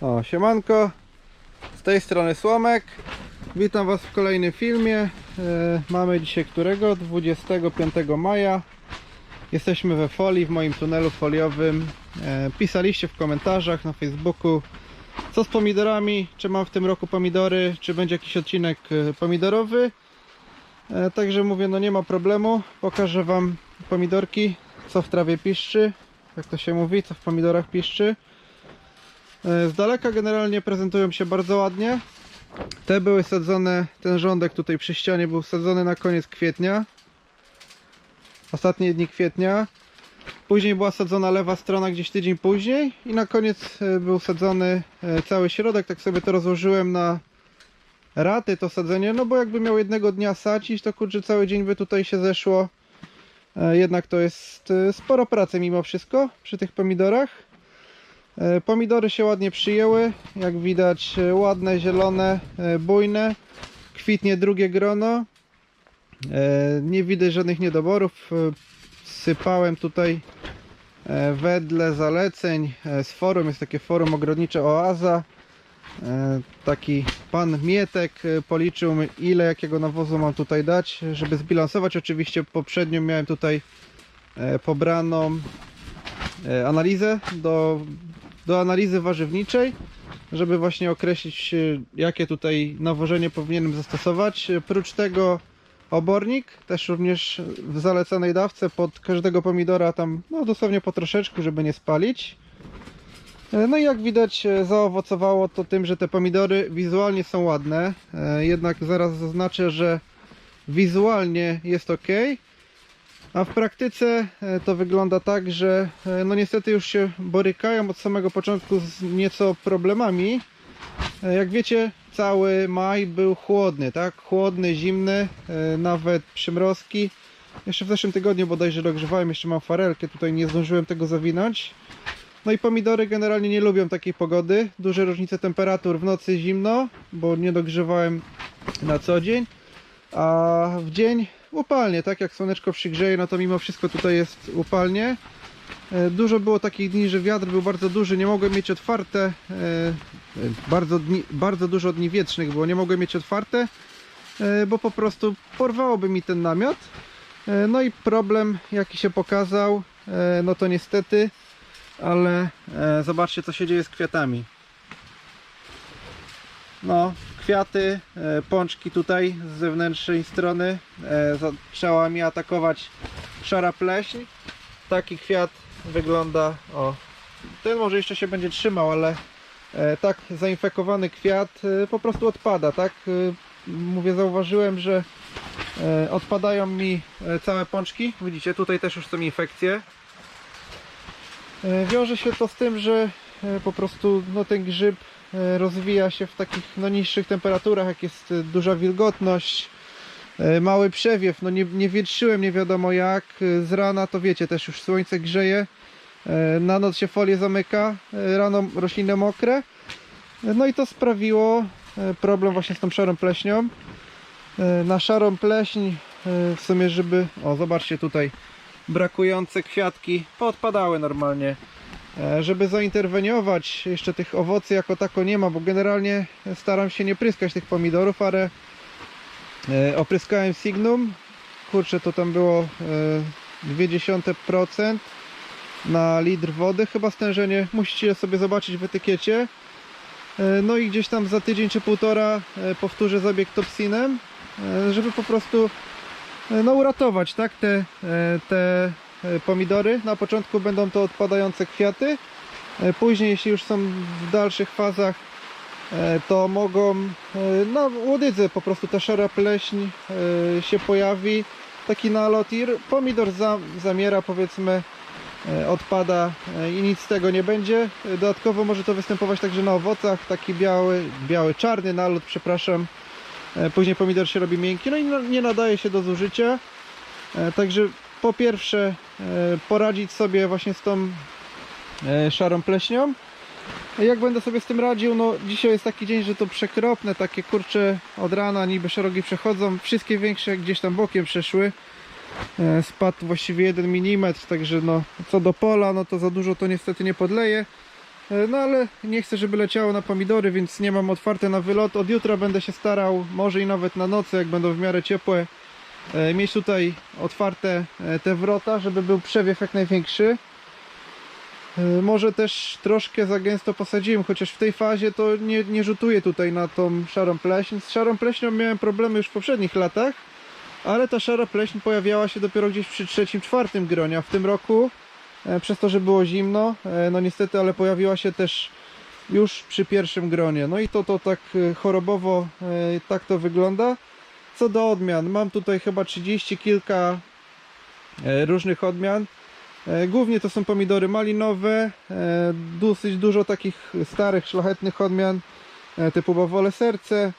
O, siemanko. Z tej strony Słomek. Witam Was w kolejnym filmie. E, mamy dzisiaj którego? 25 maja. Jesteśmy we folii, w moim tunelu foliowym. E, pisaliście w komentarzach na Facebooku, co z pomidorami, czy mam w tym roku pomidory, czy będzie jakiś odcinek e, pomidorowy. Także mówię, no nie ma problemu. Pokażę Wam pomidorki, co w trawie piszczy, jak to się mówi, co w pomidorach piszczy. E, Z daleka generalnie prezentują się bardzo ładnie. Te były sadzone, ten rządek tutaj przy ścianie był sadzony na koniec kwietnia. Ostatnie dni kwietnia. Później była sadzona lewa strona gdzieś tydzień później i na koniec e, był sadzony e, cały środek. Tak sobie to rozłożyłem na raty to sadzenie, no bo jakby miał jednego dnia sadzić, to kurczę cały dzień by tutaj się zeszło. Jednak to jest sporo pracy mimo wszystko przy tych pomidorach. E, Pomidory się ładnie przyjęły, jak widać e, ładne, zielone, e, bujne. Kwitnie drugie grono. Nie widać żadnych niedoborów. Sypałem tutaj wedle zaleceń z forum, jest takie forum ogrodnicze Oaza. Taki pan Mietek policzył mi, ile jakiego nawozu mam tutaj dać, żeby zbilansować. Oczywiście poprzednio miałem tutaj pobraną analizę do, do analizy warzywniczej, żeby właśnie określić e, jakie tutaj nawożenie powinienem zastosować. E, Prócz tego obornik, też również w zalecanej dawce pod każdego pomidora tam no dosłownie po troszeczku, żeby nie spalić. E, No i jak widać zaowocowało to tym, że te pomidory wizualnie są ładne. Jednak zaraz zaznaczę, że wizualnie jest ok. A w praktyce e, to wygląda tak, że e, no niestety już się borykają od samego początku z nieco problemami. E, Jak wiecie, cały maj był chłodny, tak? Chłodny, zimny, nawet przymrozki. Jeszcze w zeszłym tygodniu bodajże dogrzewałem, jeszcze mam farelkę, tutaj nie zdążyłem tego zawinąć. No i pomidory generalnie nie lubią takiej pogody. Duże różnice temperatur w nocy zimno, bo nie dogrzewałem na co dzień. A w dzień upalnie, tak jak słoneczko przygrzeje, no to mimo wszystko tutaj jest upalnie. E, Dużo było takich dni, że wiatr był bardzo duży, nie mogłem mieć otwarte. e, Bardzo, dni, bardzo dużo dni wietrznych było, nie mogłem mieć otwarte, e, bo po prostu porwałoby mi ten namiot. No i problem jaki się pokazał, no to niestety, ale zobaczcie co się dzieje z kwiatami. No, kwiaty, e, pączki tutaj z zewnętrznej strony e, zaczęła mi atakować szara pleśń. Taki kwiat wygląda, o, ten może jeszcze się będzie trzymał, ale e, tak zainfekowany kwiat po prostu odpada, tak? Mówię, zauważyłem, że odpadają mi całe pączki. Widzicie, tutaj też już są infekcje. Wiąże się to z tym, że po prostu no, ten grzyb rozwija się w takich no, niższych temperaturach, jak jest e, duża wilgotność, e, mały przewiew, no nie, nie wietrzyłem nie wiadomo jak, e, z rana to wiecie, też już słońce grzeje, e, na noc się folie zamyka, e, rano rośliny mokre, E, no i to sprawiło e, problem właśnie z tą szarą pleśnią. E, Na szarą pleśń e, w sumie, żeby, o zobaczcie tutaj, brakujące kwiatki poodpadały normalnie. E, Żeby zainterweniować, jeszcze tych owocy jako tako nie ma, bo generalnie staram się nie pryskać tych pomidorów, ale e, opryskałem Signum. Kurczę, to tam było e, 0,2% na litr wody, chyba stężenie. Musicie sobie zobaczyć w etykiecie. E, No i gdzieś tam za tydzień czy półtora e, powtórzę zabieg topsinem, e, żeby po prostu e, no, uratować tak, te, e, te e, pomidory. Na początku będą to odpadające kwiaty. E, Później, jeśli już są w dalszych fazach, e, to mogą e, no, łodydze, po prostu ta szara pleśń e, się pojawi. Taki nalot i pomidor za, zamiera, powiedzmy, e, odpada e, i nic z tego nie będzie. E, Dodatkowo może to występować także na owocach, taki biały, biały, czarny nalot, przepraszam. E, Później pomidor się robi miękki, no i nie nadaje się do zużycia. E, Także po pierwsze e, poradzić sobie właśnie z tą e, szarą pleśnią. E, Jak będę sobie z tym radził, no dzisiaj jest taki dzień, że to przekropne, takie kurcze od rana niby szeroki przechodzą, wszystkie większe gdzieś tam bokiem przeszły. E, Spadł właściwie 1 mm, także no co do pola, no to za dużo to niestety nie podleje. E, No ale nie chcę, żeby leciało na pomidory, więc nie mam otwarte na wylot. Od jutra będę się starał, może i nawet na nocy, jak będą w miarę ciepłe, e, mieć tutaj otwarte e, te wrota, żeby był przewiew jak największy. E, Może też troszkę za gęsto posadziłem, chociaż w tej fazie to nie, nie rzutuję tutaj na tą szarą pleśń. Z szarą pleśnią miałem problemy już w poprzednich latach, ale ta szara pleśń pojawiała się dopiero gdzieś przy trzecim, czwartym gronie, a w tym roku e, przez to, że było zimno, e, no niestety, ale pojawiła się też już przy pierwszym gronie. No i to, to tak e, chorobowo e, tak to wygląda. Co do odmian, mam tutaj chyba 30 kilka e, różnych odmian. E, Głównie to są pomidory malinowe, e, dosyć dużo takich starych, szlachetnych odmian typu bawole serce,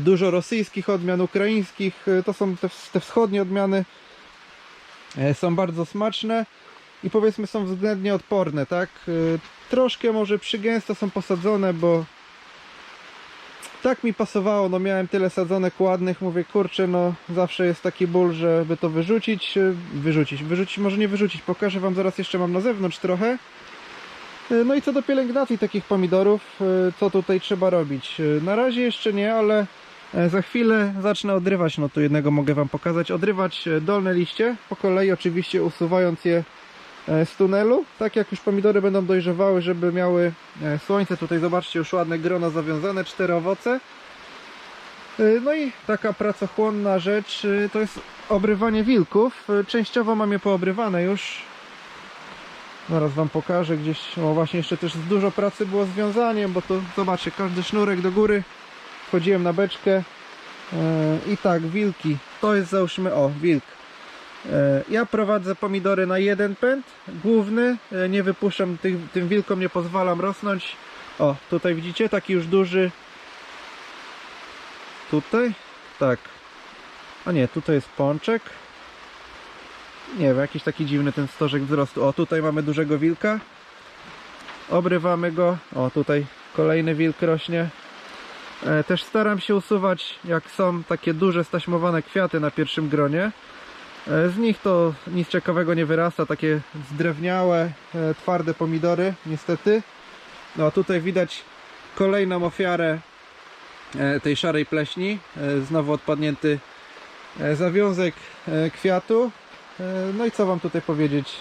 dużo rosyjskich odmian, ukraińskich, to są te, wschodnie odmiany, są bardzo smaczne i powiedzmy są względnie odporne, tak? Troszkę może przygęsto są posadzone, bo tak mi pasowało, no miałem tyle sadzonek ładnych, mówię kurczę, no zawsze jest taki ból, żeby to wyrzucić, e, wyrzucić, wyrzucić, może nie wyrzucić, pokażę wam zaraz jeszcze mam na zewnątrz trochę. E, No i co do pielęgnacji takich pomidorów, e, co tutaj trzeba robić? Na razie jeszcze nie, ale e, za chwilę zacznę odrywać, no tu jednego mogę wam pokazać, odrywać e, dolne liście, po kolei oczywiście usuwając je z tunelu, tak jak już pomidory będą dojrzewały, żeby miały e, słońce, tutaj zobaczcie już ładne grono zawiązane, cztery owoce. E, No i taka pracochłonna rzecz e, to jest obrywanie wilków. E, Częściowo mam je poobrywane już. Zaraz wam pokażę gdzieś, o właśnie jeszcze też dużo pracy było z wiązaniem, bo to zobaczcie, każdy sznurek do góry. Wchodziłem na beczkę. E, I tak, wilki. To jest załóżmy, o, wilk. E, Ja prowadzę pomidory na jeden pęd, główny, e, nie wypuszczam, tych, tym wilkom nie pozwalam rosnąć. O, tutaj widzicie, taki już duży. Tutaj, tak. A nie, tutaj jest pączek. Nie wiem, jakiś taki dziwny ten stożek wzrostu. O, tutaj mamy dużego wilka. Obrywamy go. O, tutaj kolejny wilk rośnie. E, Też staram się usuwać, jak są takie duże staśmowane kwiaty na pierwszym gronie. E, Z nich to nic ciekawego nie wyrasta, takie zdrewniałe, e, twarde pomidory, niestety. No a tutaj widać kolejną ofiarę e, tej szarej pleśni. Znowu odpadnięty zawiązek kwiatu. No i co wam tutaj powiedzieć?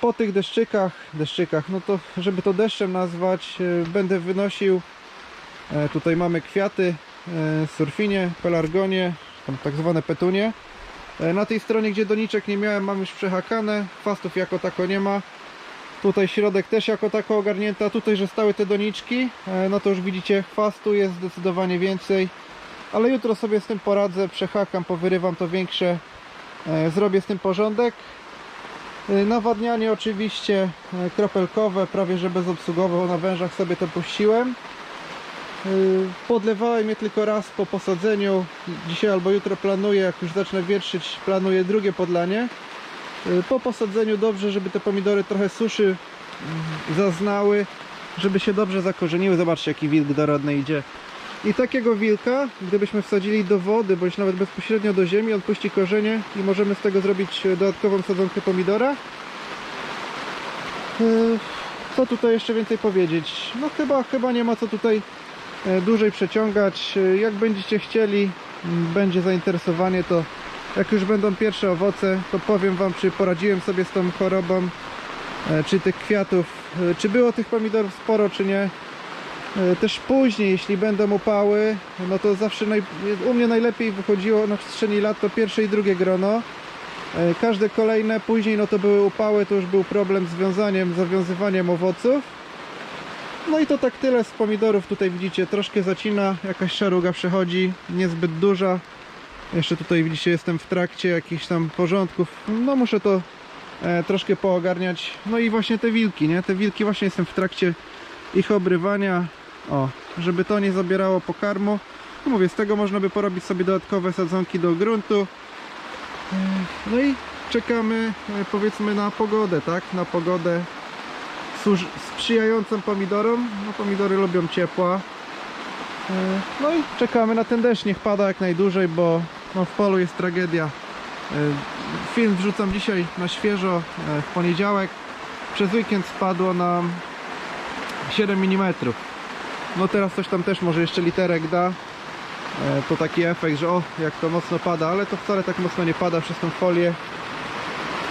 Po tych deszczykach, deszczykach, no to żeby to deszczem nazwać, będę wynosił. Tutaj mamy kwiaty, surfinie, pelargonie, tam tak zwane petunie. E, Na tej stronie, gdzie doniczek nie miałem, mam już przehakane. Chwastów jako tako nie ma. Tutaj środek też jako tako ogarnięta. Tutaj, że stały te doniczki, e, no to już widzicie, chwastu jest zdecydowanie więcej. Ale jutro sobie z tym poradzę, przehakam, powyrywam to większe, e, zrobię z tym porządek. Nawadnianie oczywiście kropelkowe, prawie że bezobsługowe, na wężach sobie to puściłem. Yy, Podlewałem je tylko raz po posadzeniu. Dzisiaj albo jutro planuję, jak już zacznę wietrzyć, planuję drugie podlanie. Yy, Po posadzeniu dobrze, żeby te pomidory trochę suszy mm, zaznały, żeby się dobrze zakorzeniły. Zobaczcie, jaki wilk dorodny idzie. I takiego wilka, gdybyśmy wsadzili do wody, bądź nawet bezpośrednio do ziemi, on puści korzenie i możemy z tego zrobić dodatkową sadzonkę pomidora. Co tutaj jeszcze więcej powiedzieć? No chyba, chyba nie ma co tutaj dłużej przeciągać. E, Jak będziecie chcieli, m, będzie zainteresowanie, to jak już będą pierwsze owoce, to powiem Wam, czy poradziłem sobie z tą chorobą, e, czy tych kwiatów, e, czy było tych pomidorów sporo, czy nie. E, Też później, jeśli będą upały, no to zawsze naj... u mnie najlepiej wychodziło na przestrzeni lat to pierwsze i drugie grono. E, Każde kolejne, później no to były upały, to już był problem z wiązaniem, zawiązywaniem owoców. No i to tak tyle z pomidorów. Tutaj widzicie, troszkę zacina, jakaś szaruga przechodzi, niezbyt duża. Jeszcze tutaj widzicie, jestem w trakcie jakichś tam porządków. No muszę to e, troszkę poogarniać. No i właśnie te wilki, nie? Te wilki właśnie jestem w trakcie ich obrywania. O, żeby to nie zabierało pokarmu. No mówię, z tego można by porobić sobie dodatkowe sadzonki do gruntu. E, No i czekamy e, powiedzmy na pogodę, tak? Na pogodę służ- sprzyjającą pomidorom. No pomidory lubią ciepła. E, No i czekamy na ten deszcz, niech pada jak najdłużej, bo no, w polu jest tragedia. E, Film wrzucam dzisiaj na świeżo, e, w poniedziałek. przez weekend spadło nam 7 mm. No teraz coś tam też może jeszcze literek da. To taki efekt, że o, jak to mocno pada, ale to wcale tak mocno nie pada przez tą folię.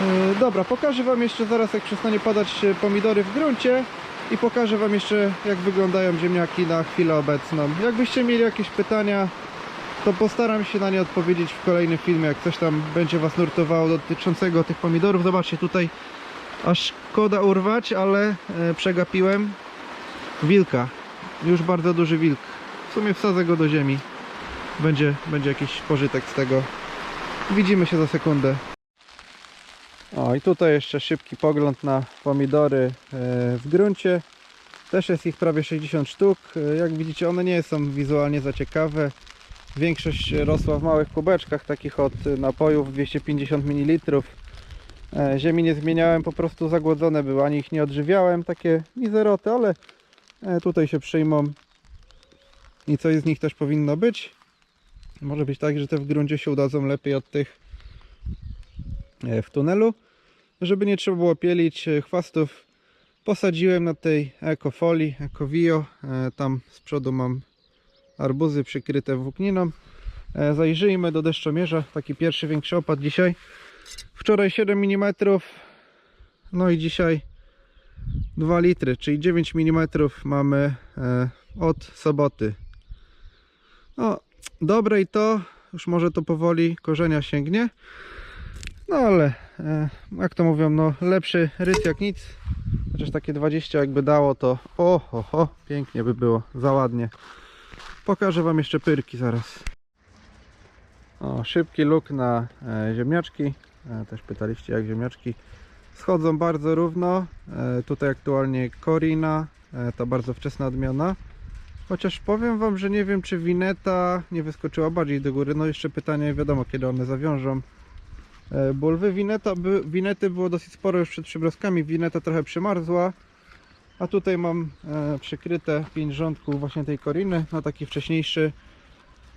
E, Dobra, pokażę Wam jeszcze zaraz jak przestanie padać e, pomidory w gruncie i pokażę Wam jeszcze jak wyglądają ziemniaki na chwilę obecną. Jakbyście mieli jakieś pytania, to postaram się na nie odpowiedzieć w kolejnym filmie, jak coś tam będzie Was nurtowało dotyczącego tych pomidorów. Zobaczcie tutaj, aż szkoda urwać, ale e, przegapiłem wilka. Już bardzo duży wilk. W sumie wsadzę go do ziemi. Będzie, będzie jakiś pożytek z tego. Widzimy się za sekundę. O i tutaj jeszcze szybki pogląd na pomidory e, w gruncie. Też jest ich prawie 60 sztuk. E, Jak widzicie one nie są wizualnie za ciekawe. Większość rosła w małych kubeczkach, takich od napojów 250 ml. E, Ziemi nie zmieniałem, po prostu zagłodzone były, ani ich nie odżywiałem, takie mizeroty, ale tutaj się przyjmą i coś z nich też powinno być. Może być tak, że te w gruncie się udadzą lepiej od tych w tunelu. Żeby nie trzeba było pielić e, chwastów, posadziłem na tej ekofolii, ekowio. E, Tam z przodu mam arbuzy przykryte włókniną. E, Zajrzyjmy do deszczomierza, taki pierwszy większy opad dzisiaj. Wczoraj 7 mm, no i dzisiaj 2 litry, czyli 9 mm mamy e, od soboty. No, dobre i to, już może to powoli korzenia sięgnie. No ale, e, jak to mówią, no lepszy rys jak nic. Chociaż takie 20 jakby dało to, o, ho, pięknie by było, za ładnie. Pokażę Wam jeszcze pyrki zaraz. O, szybki luk na e, ziemniaczki. E, też pytaliście jak ziemniaczki schodzą bardzo równo. Tutaj aktualnie Corina, e, ta bardzo wczesna odmiana. Chociaż powiem Wam, że nie wiem czy wineta nie wyskoczyła bardziej do góry. No jeszcze pytanie wiadomo kiedy one zawiążą. E, bulwy wineta, by, winety było dosyć sporo już przed przybroskami. Wineta trochę przymarzła. A tutaj mam e, przykryte pięć rządków właśnie tej koriny na taki wcześniejszy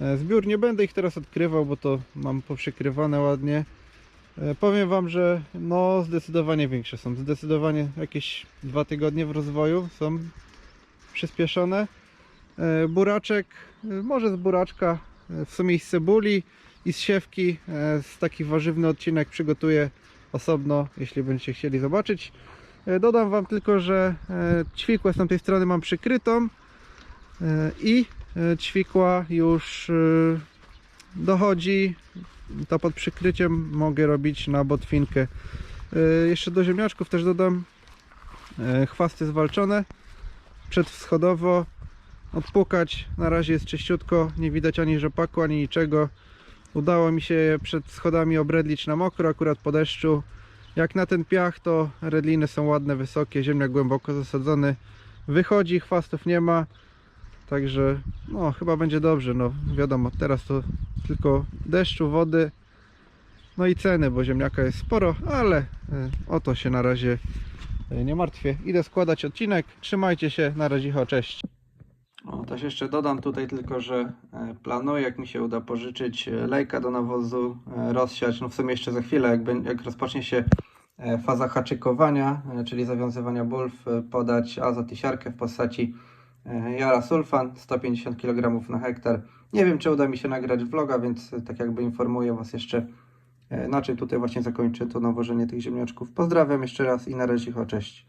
e, zbiór. Nie będę ich teraz odkrywał, bo to mam poprzykrywane ładnie. Powiem Wam, że no zdecydowanie większe są. Zdecydowanie jakieś dwa tygodnie w rozwoju są przyspieszone. Buraczek, może z buraczka, w sumie z cebuli i z siewki. e, Z taki warzywny odcinek przygotuję osobno, jeśli będziecie chcieli zobaczyć. E, Dodam Wam tylko, że e, ćwikłę z tamtej strony mam przykrytą i ćwikła już dochodzi. To pod przykryciem mogę robić na botwinkę. Jeszcze do ziemniaczków też dodam chwasty zwalczone przedwschodowo odpukać. Na razie jest czyściutko, nie widać ani rzepaku, ani niczego. Udało mi się je przed schodami obredlić na mokro, akurat po deszczu. Jak na ten piach, to redliny są ładne, wysokie, ziemniak głęboko zasadzony. Wychodzi, chwastów nie ma. Także no chyba będzie dobrze. No wiadomo, teraz to tylko deszczu, wody. No i ceny, bo ziemniaka jest sporo, ale e, o to się na razie e, nie martwię. Idę składać odcinek. Trzymajcie się, na razie, cześć. O, też jeszcze dodam tutaj tylko, że e, planuję, jak mi się uda pożyczyć e, lejka do nawozu, e, rozsiać, no w sumie jeszcze za chwilę, jak, będzie- jak rozpocznie się faza haczykowania, czyli zawiązywania bulw, podać azot i siarkę w postaci jara sulfan 150 kg na hektar. Nie wiem, czy uda mi się nagrać vloga, więc tak jakby informuję Was jeszcze, na czym tutaj właśnie zakończę to nawożenie tych ziemniaczków. Pozdrawiam jeszcze raz i na razie, cześć.